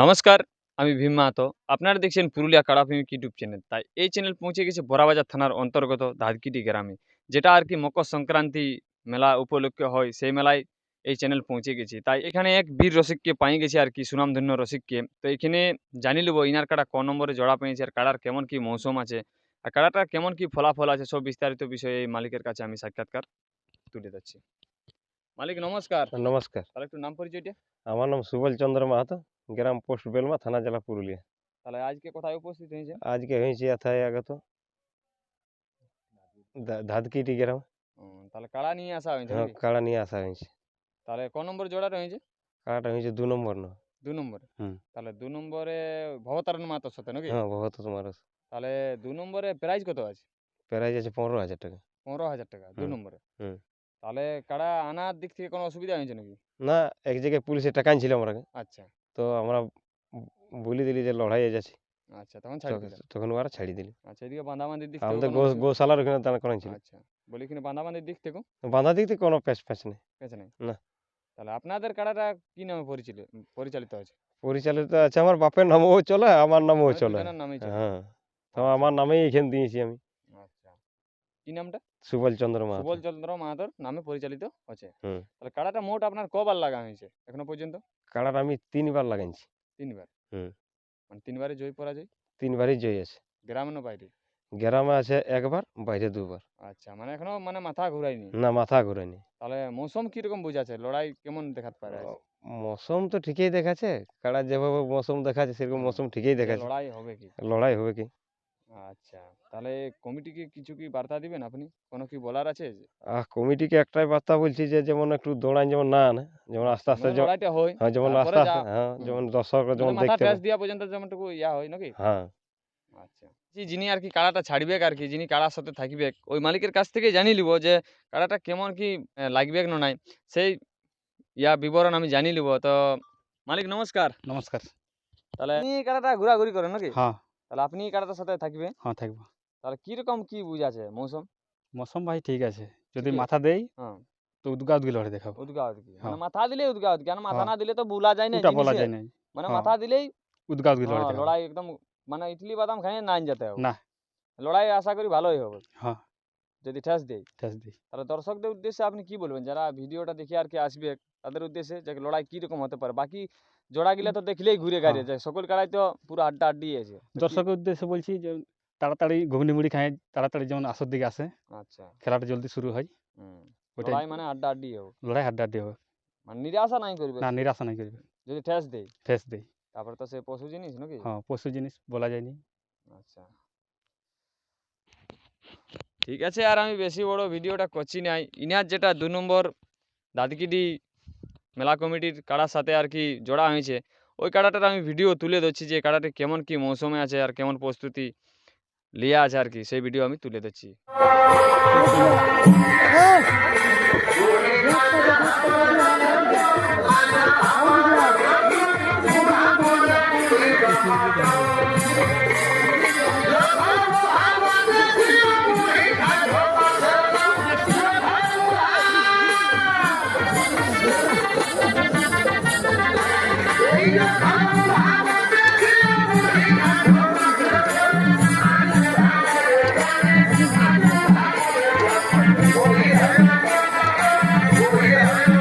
নমস্কার, আমি ভীম মাহাতো। আপনারা দেখছেন পুরুলিয়া কাড়াপ্রেমিক ইউটিউব চ্যানেল। তাই এই চ্যানেল পৌঁছে গেছে বড়াবাজার থানার অন্তর্গত ধাদকিটি গ্রামে, যেটা আর কি মকর সংক্রান্তি মেলা উপলক্ষে হয়, সেই মেলায় এই চ্যানেল পৌঁছে গেছে। তাই এখানে এক বীর রসিককে পাই গেছে আর কি, সুনামধন্য রসিককে। তো এখানে জানি নেব ইনার কাড়া ক নম্বরে জড়া পেয়েছে আর কাড়ার কেমন কি মৌসুম আছে, আর কাড়াটা কেমন কি ফলাফল আছে, সব বিস্তারিত বিষয়ে এই মালিকের কাছে আমি সাক্ষাৎকার তুলে যাচ্ছি মালিক নমস্কার। নমস্কার। তাহলে একটু নাম পরিচয়টা? আমার নাম সুবল চন্দ্র মাহাতো গ্রাম পোস্ট বেলমা থানা জেলা পুরুলিয়া। তাহলে আজকে কোথায় উপস্থিত হয়েছে? আজকে হয়েছে এথায় আগত। ধাদকিটি গ্রাম। তাহলে কাড়া নিয়ে আসা হয়েছে হ্যাঁ, কাড়া নিয়ে আসা হয়েছে। তাহলে ক নম্বর জোড়াটা হয়েছে? কাড়াটা হয়েছে দু নম্বর ন দু নম্বরে। তাহলে দু নম্বরে ভবতারণ মাতার সাথে নাকি? হ্যাঁ বহুত তোমার তাহলে দু নম্বরে প্রাইস কত আছে? প্রাইজ আছে পনেরো হাজার টাকা। পনেরো হাজার টাকা দু নম্বরে। তাহলে কাড়া আনার দিক থেকে কোনো অসুবিধা হয়েছে নাকি? না এক জায়গায় পুলিশে টাকা ছিল আমরা আচ্ছা। তো আমরা বলে দিলি যে লড়াই যাচ্ছে। আচ্ছা তখন ছাড়ি দিলেন তখন ওরা ছাড়ি দিলি। আচ্ছা এদিকে বাঁধাবান্ধির দিক থেকে আমাদের কোনো গোশালার ওখানে দাঁড় করাই ছিল আচ্ছা বলি এখানে বাঁধাবান্ধির দিক থেকেও? বাঁধা দিক থেকে কোনো প্যাচ প্যাচ নেই। পেছে নেই? না। তাহলে আপনাদের কাড়াটা কি নামে পরিচালিত পরিচালিত আছে পরিচালিত আছে আমার বাপের নামও চলে আমার নামও মানে চলে। হ্যাঁ তো আমার নামেই এখানে দিয়েছি আমি। আচ্ছা। কি নামটা? সুবল চন্দ্র মাহাতো। সুবল চন্দ্র মাহাতর নামে পরিচালিত আছে হুম। তাহলে কাড়াটা মোট আপনার কবার লাগা হয়েছে এখনও পর্যন্ত? কাড়াটা আমি তিনবার লাগাইছি। তিনবার? হুম। মানে তিনবারে জয় পরাজয়? তিনবারই জয় আছে। গ্রামে না বাইরে? গ্রামে আছে একবার বাইরে দুবার। আচ্ছা মানে এখনও মানে মাথা ঘুরায়নি? না মাথা ঘুরায়নি। তাহলে মৌসুম কীরকম বুঝাচ্ছে? লড়াই কেমন দেখাতে পারে মৌসুম তো ঠিকই দেখাচ্ছে। কাড়া যেভাবে মৌসুম দেখাচ্ছে সেরকম মৌসুম ঠিকই দেখাচ্ছে। লড়াই হবে কি? লড়াই হবে কি? আচ্ছা তাহলে কমিটিকে কিছু কি বার্তা দিবেন আপনি? কোনো কি বলার আছে? কমিটিকে একটাই বার্তা বলছি যে যেমন একটু দৌড়ান যেমন না যেমন আস্তে আস্তে মানে যেমন- লড়াইটা হয় হ্যাঁ যেমন আস্তে আস্তে হ্যাঁ যেমন দর্শকরা মানে যেমন দেখতে পারে। দেওয়া পর্যন্ত যেমনটুকু ইয়া হয় নাকি? হ্যাঁ। আচ্ছা জি, যিনি আর কি কাড়াটা ছাড়বে আর কি যিনি কাড়ার সাথে থাকবে ওই মালিকের কাছ থেকে জানি লিব যে কাড়াটা কেমন কি লাগবে না নাই সেই ইয়া বিবরণ আমি জানি লিব। তো মালিক নমস্কার। নমস্কার। তাহলে কাড়াটা ঘোরাঘুরি করেন নাকি? হ্যাঁ। তাহলে আপনি কাড়াটার সাথে থাকবে হ্যাঁ থাকব। তাহলে কীরকম কি বুঝাছে মৌসুম? মৌসুম ভাই ঠিক আছে। যদি ঠিকই মাথা দেই হ্যাঁ। তো উদ্গা উদ্গি লড়ে দেখাবো। উদ্গা উদ্গি। মানে হ্যাঁ। মাথা দিলে উদ্গা উদ্গি। আর মাথা হ্যাঁ। না দিলে তো ভুলা যায় না ওটা বলা জিনিসে। যায় না। মানে হ্যাঁ। মাথা দিলেই উদ্গা উদ্গি লড়ে হ্যাঁ, দেখাবো। লড়াই একদম মানে ইডলি বাদাম খাই নাইন যেতে হবে। না। লড়াই আশা করি ভালোই হবে। হ্যাঁ। যদি ঠেস দেয় ঠেস দিই। তাহলে দর্শকদের উদ্দেশ্যে আপনি কি বলবেন? যারা ভিডিওটা দেখে আর কি আসবে তাদের উদ্দেশ্যে যে লড়াই কি রকম হতে পারে? বাকি জোড়া গিলা তো দেখলেই ঘুরে গাড়ি হ্যাঁ। যায়। সকল কাড়াই তো পুরো আড্ডা আড্ডি আছে। তো কি- দর্শকের উদ্দেশ্যে বলছি যে তাড়াতাড়ি ঘুগনি মুড়ি খায় তাড়াতাড়ি যেমন আসর দিকে আসে আচ্ছা। খেলাটা জলদি শুরু হয়। হুম। ওটাই লড়াই মানে আড্ডা আড্ডি হবে। লড়াই হাড্ডা হাড্ডি হবে। মানে নিরাশা নাই করবে? না নিরাশা নাই করবে। যদি ঠেস দেয় ঠেস দেই। তারপরে তো সে পশু জিনিস নাকি? হ্যাঁ পশু জিনিস বলা যায়নি। আচ্ছা। ঠিক আছে, আর আমি বেশি বড় ভিডিওটা করছি নাই ইনার যেটা দু নম্বর দাদকিডি মেলা কমিটির কাড়ার সাথে আর কি জোড়া হয়েছে, ওই কাড়াটার আমি ভিডিও তুলে ধরছি যে কাড়াটি কেমন কি মৌসুমে আছে আর কেমন প্রস্তুতি লিয়া আছে আর কি, সেই ভিডিও আমি তুলে ধরছি। হ্যাঁ। Yeah.